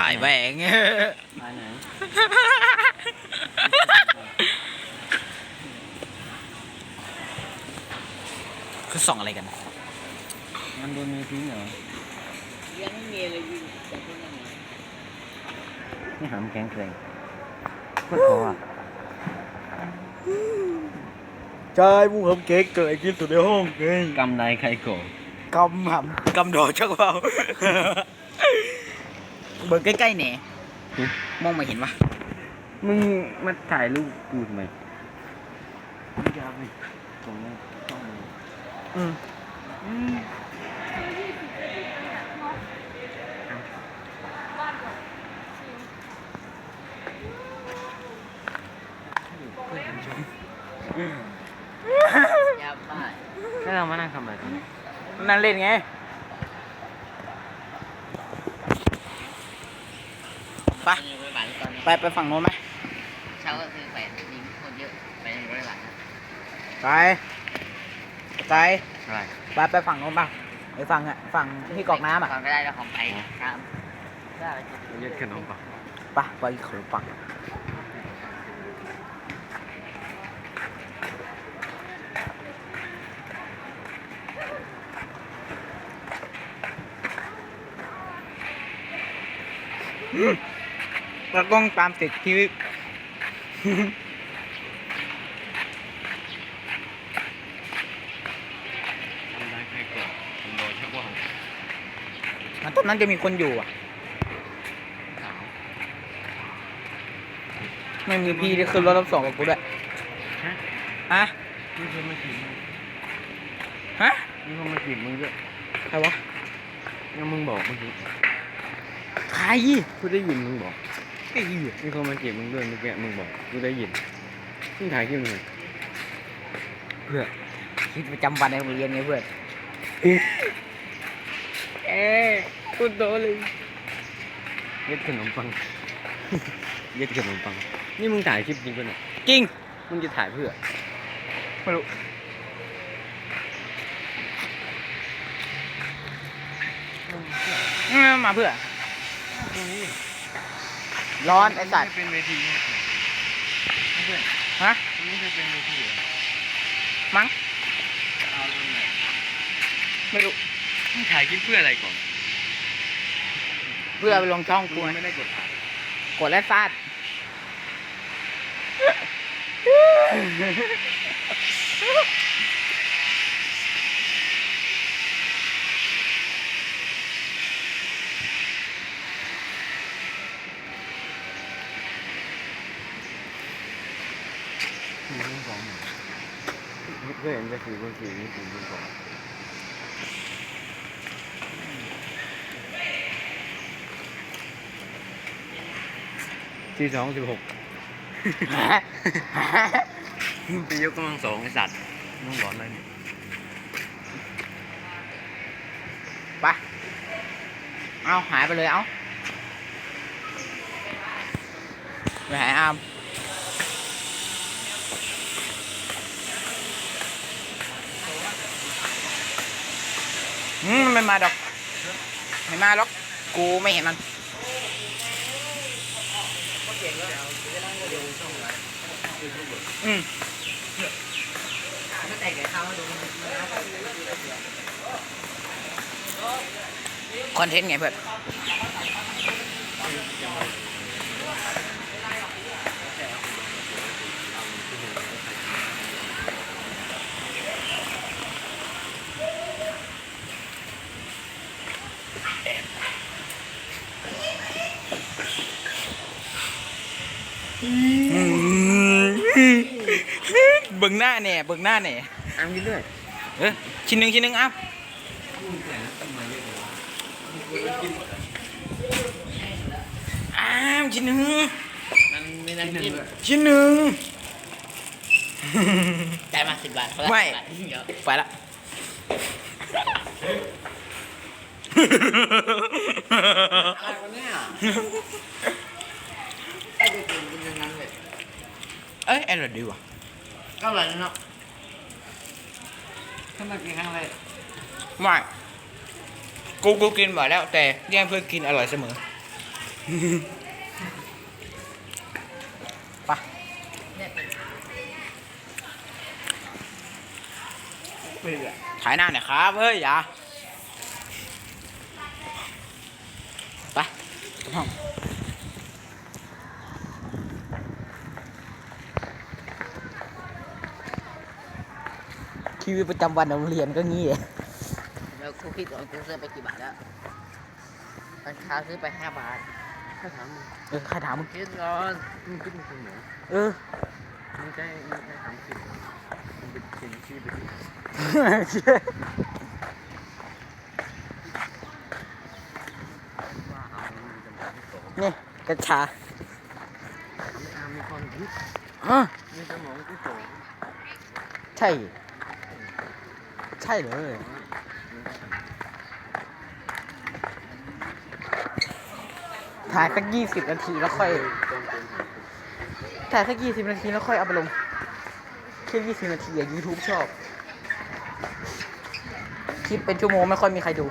ถ่ายแหวงถ่ายไหนคือส่องอะไรกัน มันโดนมือทิ้งเหรอยังไม่มีอะไรอยู่แต่พวกนั้นนะนี่หามแข็งแกร่งโคตรท้ออะใช่ผู้ทำเค้กเกิดกินสุดในห้องเองกำไรใครโกรธกำหำกำดอกชักเบา เบิร์ใกล้ๆเนี่ยมองไม่เห็นวะมึงมาถ่ายรูปกูทำไมมึงจะเอาไปตรงนี้ต้องมืออืมยาบ้าแล้วเรามานั่งทำอะไรกัน นั่นเล่นไง ไป ยัง ไม่หวานตอนนี้ไปไปฝั่งโน้นไหมเช้าก็คือไปยิงคนเยอะไปยังไม่หวานนะไปไปอะไรไปไปฝั่งโน้นป่ะไปฝั่งอะฝั่งที่กรอกน้ำอะฟังก็ได้แล้วของไปครับได้ยึดขนมปังไปไปขนมปัง เราต้องตามติดชีวิตกำไรใครโกรธผมโดนชักว่ามันตอนนั้นจะมีคนอยู่อะ ไม่มีพี่ที่ขึ้นรถรับส่งกับกูด้วยฮะฮะมีคนมาจีบมึงฮะมีคนมาจีบมึงด้วยใครวะงั้นมึงบอกเมื่อกี้ใครกูได้ยินมึงบอก ไอ้เหี้ยมีคนมาจีบมึงด้วยเมื่อกี้มึงบอกกูได้ยินมึงถ่ายคลิปมึงเพื่อคิดประจำวันในโรงเรียนไงเพื่อนเอ๊ะกูโดนเลยยึดขนมปังยึดขนมปัง นี่มึงถ่ายคลิปจริงปะเนี่ยจริงมึงจะถ่ายเพื่อไม่รู้อืมมาเพื่อ ร้อนไอ้สัตว์ เป็นเวทีเพื่อนฮะนี่จะเป็นเวทีเหรอมั้งเอาตรงไหนไม่รู้มึงถ่ายคลิปเพื่ออะไรก่อนเพื่อไปลงช่องกูกูไงไม่ได้กดถ่ายกดและซาด เพื่อนจะสี่คนสี่นี่สี่คนสองสี่สองสิบหกปียกกำลังสองไอสัตว์มึงหลอนอะไรเนี่ยไปเอาหายไปเลยเอาไปหายอาม อืมมันไม่มาดอก ไม่มาหรอก กูไม่เห็นมันอืมคอนเทนต์ไงเพื่อน เบิ่งหน้าเนี่ยเบิ่งหน้าเนี่ยอ้ามกินด้วยเออชิ้นหนึ่งชิ้นหนึ่งอ้าอ้าวชิ้นหนึ่งชิ้นหนึ่งได้มาสิบบาทไม่ไปละอะไรวะเนี่ยไอ้เด็กกินกินนั้นเลย เอ้ยอร่อยดีว่ะก็อร่อยเนาะทำไมกินครั้งแรกไม่กูกูกินบ่อยแล้ว แต่แย่งเพื่อนกินอร่อยเสมอไปเนี่ยเป็นถ่ายหน้าหน่อยครับเฮ้ยอย่าไปกลับห้อง ชีวิตประจำวันของโรงเรียนก็งี้อะแล้วครูคิดว่าครูซื้อไปกี่บาทแล้วตอนเช้าซื้อไปห้าบาทถ้าถามมึงเออใครถามมึงคิดก่อนมึงคิดมึงเป็นหมูเออมึงใช่มึงใช่ถามคิดมึงเป็นเขียนชื่อไปดิว่าเอามึงจะมาที่สองนี่กัญชาไม่อามีความคิดอะมีสมองที่สองใช่ใช่เลยถ่ายสักยี่สิบนาทีแล้วค่อยถ่ายสักยี่สิบนาทีแล้วค่อยเอาไปลงแค่ยี่สิบนาทีอะยูทูบชอบ คลิปเป็นชั่วโมงไม่ค่อยมีใครดู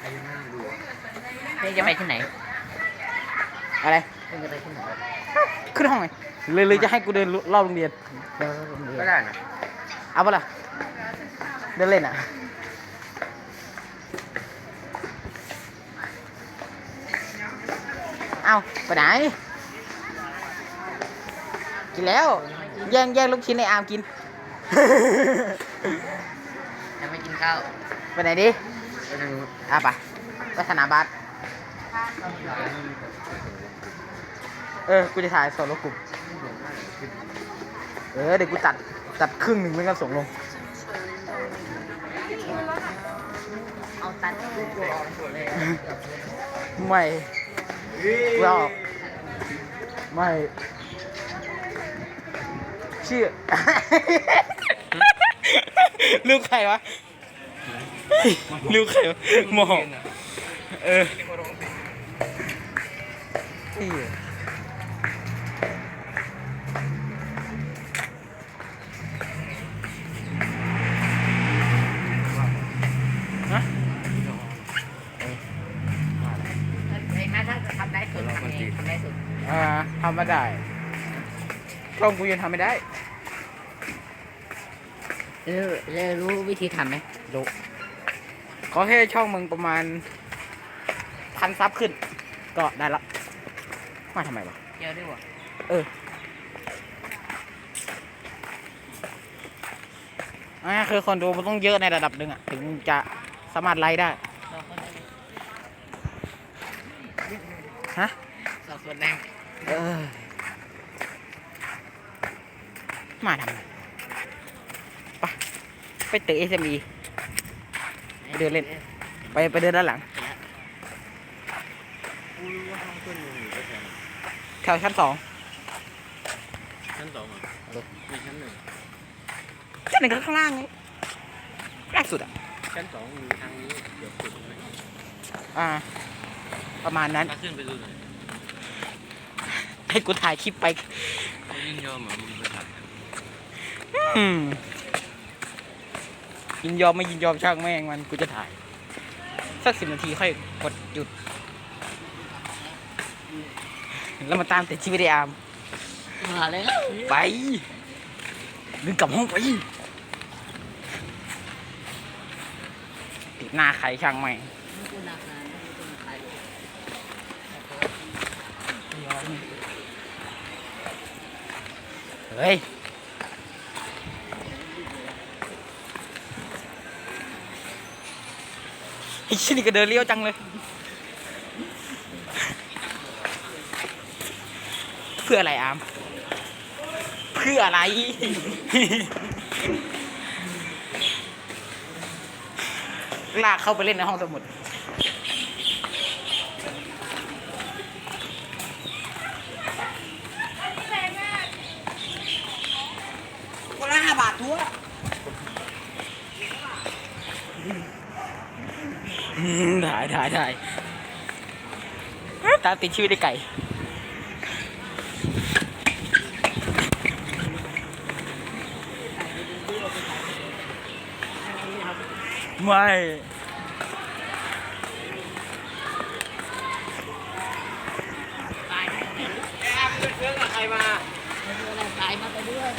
ไอ้นั่งดูเพื่อนจะไปที่ไหน อะไรเพื่อนจะไปที่ไหน ขึ้นห้องไง เลยเลยจะให้กูเดินรอบโรงเรียนเดี๋ยวโรงเรียนก็ได้นะเอาปะล่ะเดินเล่นอะเอาไปไหน กินแล้ว แย่งแย่งลูกชิ้นในอาร์มกินยังไม่กินข้าวไปไหนดิไปทางนู้นอะไปไปสนามบาสเออ กูจะถ่ายสดลงกลุ่ม เออเดี๋ยวกูตัดตัดครึ่งหนึ่งไม่ก็ส่งลง เอาตัดรูปตัวออกหมดเลยไม่กูเอาออกไม่ชื่อ ลูกใครวะ ลูกใครวะหมอเออ ที่ องทำได้สุดอ่าทำไม่ได้ช่องกูยังทำไม่ได้แล้วแล้วรู้วิธีทำไหมดูขอแค่ช่องมึงประมาณพันซับขึ้น ก็ได้ละมาทำไมวะเยอะด้วยวะเอออ่าคือคนดูมันต้องเยอะในระดับหนึ่งอะถึงจะสามารถไลฟ์ได้สองคนได้ไหมฮะ สองคนได้ไหมเออมาทำไมไปไปตึก SME เดินเล่น ไปไปเดินด้านหลังกูรู้ว่าห้องเพื่อนมึงอยู่แถวไหนแถวชั้นสองชั้นสองเหรอมีชั้นหนึ่งชั้นหนึ่งก็ข้างล่างไงล่างสุดอะ ชั้นสองอยู่ทางนี้เดี๋ยวสุดไหมอ่า ประมาณนั้นถ้าขึ้นไปดูหน่อย ให้กูถ่ายคลิปไปเขายินยอมเหรอมึงไปถ่ายอืมยินยอมไม่ยินยอมช่างแม่งมันกูจะถ่าย สักสิบนาทีค่อยกดหยุด แล้วมาตามแติดชีวิตไอ้อามมาเลยไปดึงกลับห้องไปติดหน้าใครช่างแม่ง กูนักงานไม่ต้องใคร เฮ้ยไอ้ชิ้นนี่ก็เดินเลี้ยวจังเลยเพื่ออะไรอาม เพื่ออะไร ลากเข้าไปเล่นในห้องสมุด ตัวถ่ายถ่ายถ่ายตามติดชีวิตไอ้ไก่ไม่ใครมาไปด้วย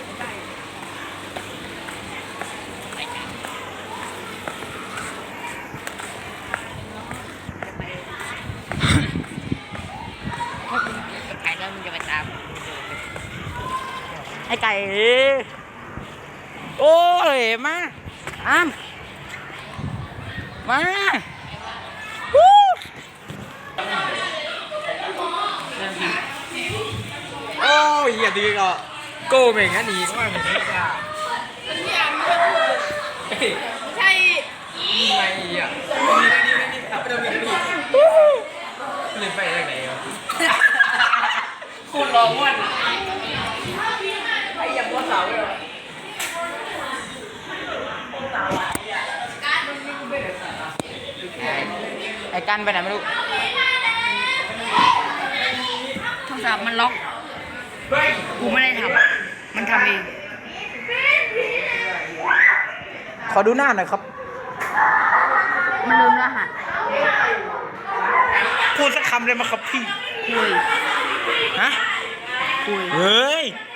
ก่ โอ้ย มาอ้ามมาวู้โอ้ยอย่าดีก็โก้เม่งอันนี้ก็ไม่เหมือนกันอะใช่ไม่อะนี่นี่นี่ตับไปโดนมีนี่ลืมไปได้ไงอะคุณร้องวัน ไอ้ยังว่าสาวเลย ไอ้ กันไปไหนไม่รู้โทรศัพท์มันล็อก กูไม่ได้ทำมันทำเอง ขอดูหน้าหน่อยครับ มันลืมรหัสพูดสักคำเลยมาครับพี่ คุย ฮะ คุย เฮ้ยค